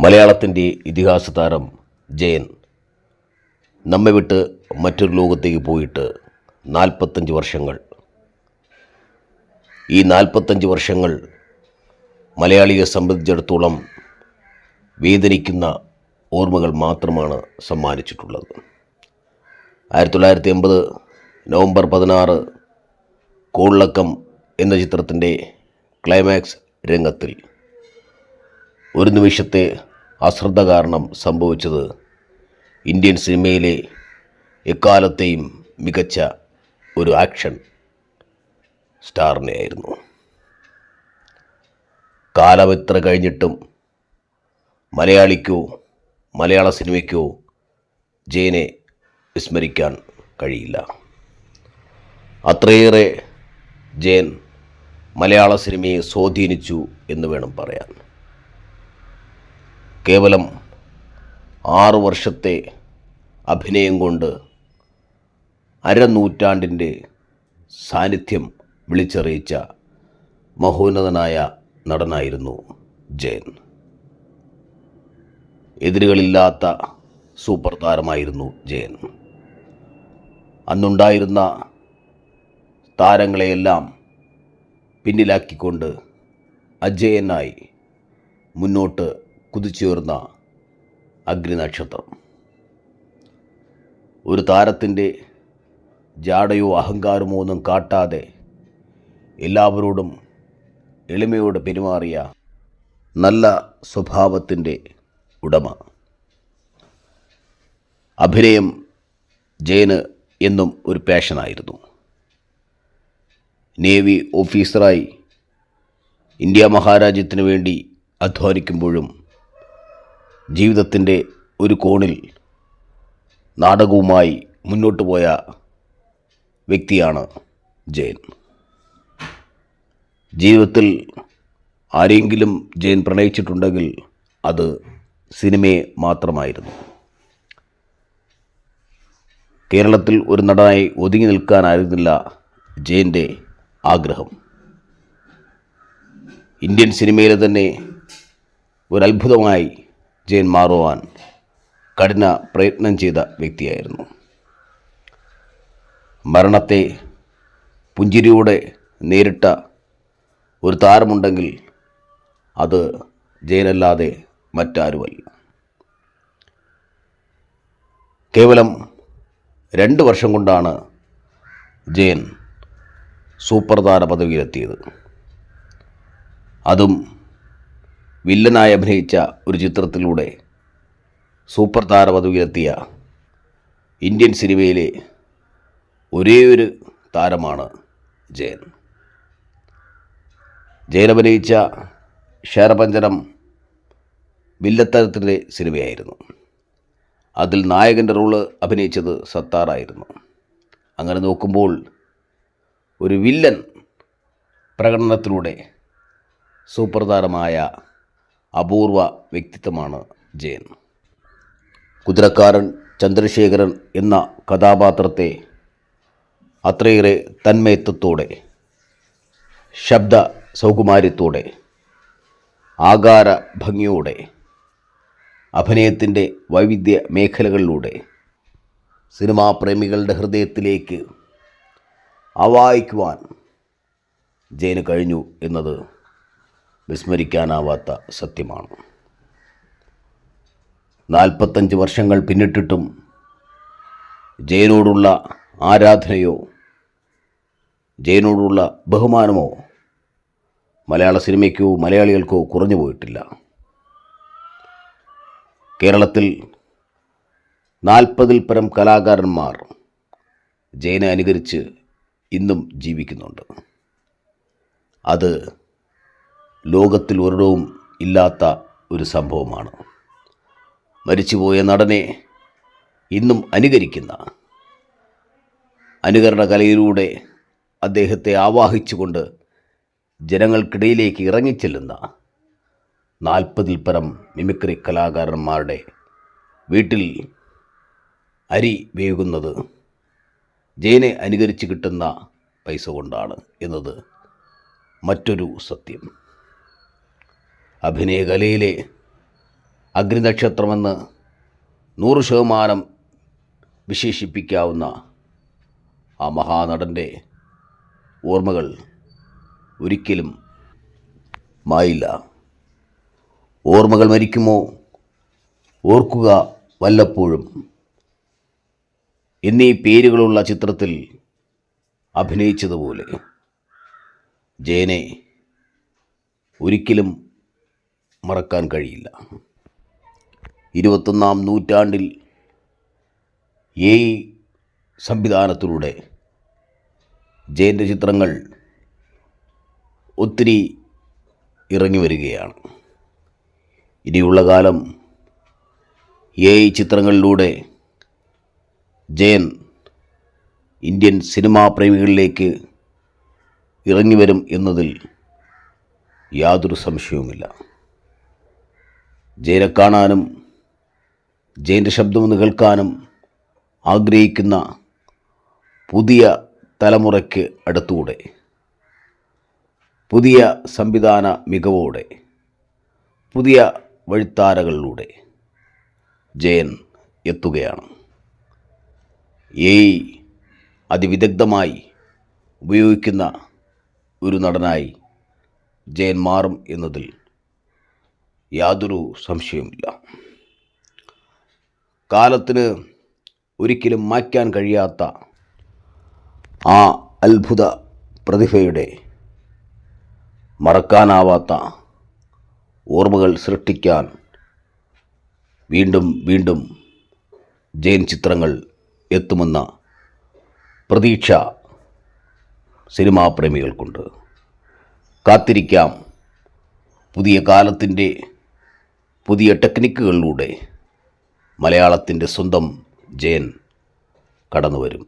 മലയാളത്തിന്റെ ഇതിഹാസ താരം ജയൻ. നമ്മെ വിട്ട് മറ്റൊരു ലോകത്തേക്ക് പോയിട്ട് നാൽപ്പത്തഞ്ച് വർഷങ്ങൾ. ഈ നാൽപ്പത്തഞ്ച് വർഷങ്ങൾ മലയാളിയെ സംബന്ധിച്ചിടത്തോളം വേദനിക്കുന്ന ഓർമ്മകൾ മാത്രമാണ് സമ്മാനിച്ചിട്ടുള്ളത്. ആയിരത്തി തൊള്ളായിരത്തി എൺപത് നവംബർ പതിനാറ് കോളിളക്കം എന്ന ചിത്രത്തിന്റെ ക്ലൈമാക്സ് രംഗത്തിൽ ഒരു നിമിഷത്തെ അശ്രദ്ധ കാരണം സംഭവിച്ചത് ഇന്ത്യൻ സിനിമയിലെ എക്കാലത്തെയും മികച്ച ഒരു ആക്ഷൻ സ്റ്റാറിനെ ആയിരുന്നു കാലം എത്ര കഴിഞ്ഞിട്ടും മലയാളിക്കോ മലയാള സിനിമയ്ക്കോ ജയനെ വിസ്മരിക്കാൻ കഴിയില്ല. അത്രയേറെ ജയൻ മലയാള സിനിമയെ സ്വാധീനിച്ചു എന്ന് വേണം പറയാൻ. കേവലം ആറു വർഷത്തെ അഭിനയം കൊണ്ട് അരനൂറ്റാണ്ടിന്റെ സാന്നിധ്യം വിളിച്ചറിയിച്ച മഹോന്നതനായ നടനായിരുന്നു ജയൻ. എതിരുകളില്ലാത്ത സൂപ്പർ താരമായിരുന്നു ജയൻ. അന്നുണ്ടായിരുന്ന താരങ്ങളെയെല്ലാം പിന്നിലാക്കിക്കൊണ്ട് അജയനായി മുന്നോട്ട് കുതിച്ചുയർന്ന അഗ്നിനക്ഷത്രം. ഒരു താരത്തിന്റെ ജാടയോ അഹങ്കാരമോ ഒന്നും കാട്ടാതെ എല്ലാവരോടും എളിമയോട് പെരുമാറിയ നല്ല സ്വഭാവത്തിന്റെ ഉടമ. അഭിനയം ജയന് എന്നും ഒരു പാഷനായിരുന്നു. നേവി ഓഫീസറായി ഇന്ത്യ മഹാരാജ്യത്തിന് വേണ്ടി അധ്വാനിക്കുമ്പോഴും ജീവിതത്തിന്റെ ഒരു കോണിൽ നാടകവുമായി മുന്നോട്ട് പോയ വ്യക്തിയാണ് ജയൻ. ജീവിതത്തിൽ ആരെങ്കിലും ജയൻ പ്രണയിച്ചിട്ടുണ്ടെങ്കിൽ അത് സിനിമയെ മാത്രമായിരുന്നു. കേരളത്തിൽ ഒരു നടനായി ഒതുങ്ങി നിൽക്കാനായിരുന്നില്ല ജയന്റെ ആഗ്രഹം. ഇന്ത്യൻ സിനിമയിലെ തന്നെ ഒരത്ഭുതമായി ജയൻ മാറുവാൻ കഠിന പ്രയത്നം ചെയ്ത വ്യക്തിയായിരുന്നു. മരണത്തെ പുഞ്ചിരിയോടെ നേരിട്ട ഒരു താരമുണ്ടെങ്കിൽ അത് ജയനല്ലാതെ മറ്റാരുമല്ല. കേവലം രണ്ട് വർഷം കൊണ്ടാണ് ജയൻ സൂപ്പർ താര പദവിയിലെത്തിയത്. അതും വില്ലനായി അഭിനയിച്ച ഒരു ചിത്രത്തിലൂടെ സൂപ്പർ താരപദവിയിലെത്തിയ ഇന്ത്യൻ സിനിമയിലെ ഒരേയൊരു ഒരു താരമാണ് ജയൻ. ജയൻ അഭിനയിച്ച ക്ഷേരപഞ്ചനം വില്ലത്തരത്തിന്റെ സിനിമയായിരുന്നു. അതിൽ നായകന്റെ റോൾ അഭിനയിച്ചത് സത്താറായിരുന്നു. അങ്ങനെ നോക്കുമ്പോൾ ഒരു വില്ലൻ പ്രകടനത്തിലൂടെ സൂപ്പർ താരമായ അപൂർവ വ്യക്തിത്വമാണ് ജയൻ. കുതിരക്കാരൻ ചന്ദ്രശേഖരൻ എന്ന കഥാപാത്രത്തെ അത്രയേറെ തന്മയത്വത്തോടെ ശബ്ദ സൗകുമാര്യത്തോടെ ആകാര ഭംഗിയോടെ അഭിനയത്തിന്റെ വൈവിധ്യ മേഖലകളിലൂടെ സിനിമാ പ്രേമികളുടെ ഹൃദയത്തിലേക്ക് അവായിക്കുവാൻ ജയന് കഴിഞ്ഞു എന്നത് വിസ്മരിക്കാനാവാത്ത സത്യമാണ്. നാൽപ്പത്തഞ്ച് വർഷങ്ങൾ പിന്നിട്ടിട്ടും ജയനോടുള്ള ആരാധനയോ ജയനോടുള്ള ബഹുമാനമോ മലയാള സിനിമയ്ക്കോ മലയാളികൾക്കോ കുറഞ്ഞു പോയിട്ടില്ല. കേരളത്തിൽ നാൽപ്പതിൽ പരം കലാകാരന്മാർ ജയനെ അനുകരിച്ച് ഇന്നും ജീവിക്കുന്നുണ്ട്. അത് ലോകത്തിൽ ഒരിടവും ഇല്ലാത്ത ഒരു സംഭവമാണ്. മരിച്ചുപോയ നടനെ ഇന്നും അനുകരിക്കുന്ന. അനുകരണ കലയിലൂടെ അദ്ദേഹത്തെ ആവാഹിച്ചുകൊണ്ട് ജനങ്ങൾക്കിടയിലേക്ക് ഇറങ്ങിച്ചെല്ലുന്ന നാൽപ്പതിൽ പരം മിമിക്രി കലാകാരന്മാരുടെ വീട്ടിൽ അരി വേകുന്നത് ജയനെ അനുകരിച്ച് കിട്ടുന്ന പൈസ കൊണ്ടാണ് എന്നത് മറ്റൊരു സത്യം. അഭിനയകലയിലെ അഗ്നിനക്ഷത്രമെന്ന് നൂറ് ശതമാനം വിശേഷിപ്പിക്കാവുന്ന ആ മഹാനടന്റെ ഓർമ്മകൾ ഒരിക്കലും മായില്ല. ഓർമ്മകൾ മരിക്കുമോ? ഓർക്കുക വല്ലപ്പോഴും. എന്നീ പേരുകളുള്ള ചിത്രത്തിൽ അഭിനയിച്ചതുപോലെ. ജയനെ ഒരിക്കലും മറക്കാൻ കഴിയില്ല. ഇരുപത്തൊന്നാം നൂറ്റാണ്ടിൽ എ സംവിധാനത്തിലൂടെ ജയന്റെ ചിത്രങ്ങൾ ഒത്തിരി ഇറങ്ങി വരികയാണ്. ഇനിയുള്ള കാലം എ ചിത്രങ്ങളിലൂടെ ജയൻ ഇന്ത്യൻ സിനിമാ പ്രേമികളിലേക്ക് ഇറങ്ങി വരും എന്നതിൽ യാതൊരു സംശയവുമില്ല. ജയനെ കാണാനും ജയന്റെ ശബ്ദമൊന്ന് കേൾക്കാനും ആഗ്രഹിക്കുന്ന പുതിയ തലമുറയ്ക്ക് അടുത്തുകൂടെ. പുതിയ സംവിധാന മികവോടെ. പുതിയ വഴിത്താരകളിലൂടെ ജയൻ എത്തുകയാണ്. എ അതിവിദഗ്ധമായി ഉപയോഗിക്കുന്ന ഒരു നടനായി ജയൻ മാറും എന്നതിൽ യാതൊരു സംശയവുമില്ല. കാലത്തിന് ഒരിക്കലും മായ്ക്കാൻ കഴിയാത്ത ആ അത്ഭുത പ്രതിഭയുടെ മറക്കാനാവാത്ത ഓർമ്മകൾ സൃഷ്ടിക്കാൻ വീണ്ടും വീണ്ടും ജയൻ ചിത്രങ്ങൾ എത്തുമെന്ന പ്രതീക്ഷ സിനിമാ പ്രേമികൾക്കുണ്ട്. കാത്തിരിക്കാം. പുതിയ കാലത്തിന്റെ പുതിയ ടെക്നിക്കുകളിലൂടെ മലയാളത്തിന്റെ സ്വന്തം ജയൻ കടന്നു വരും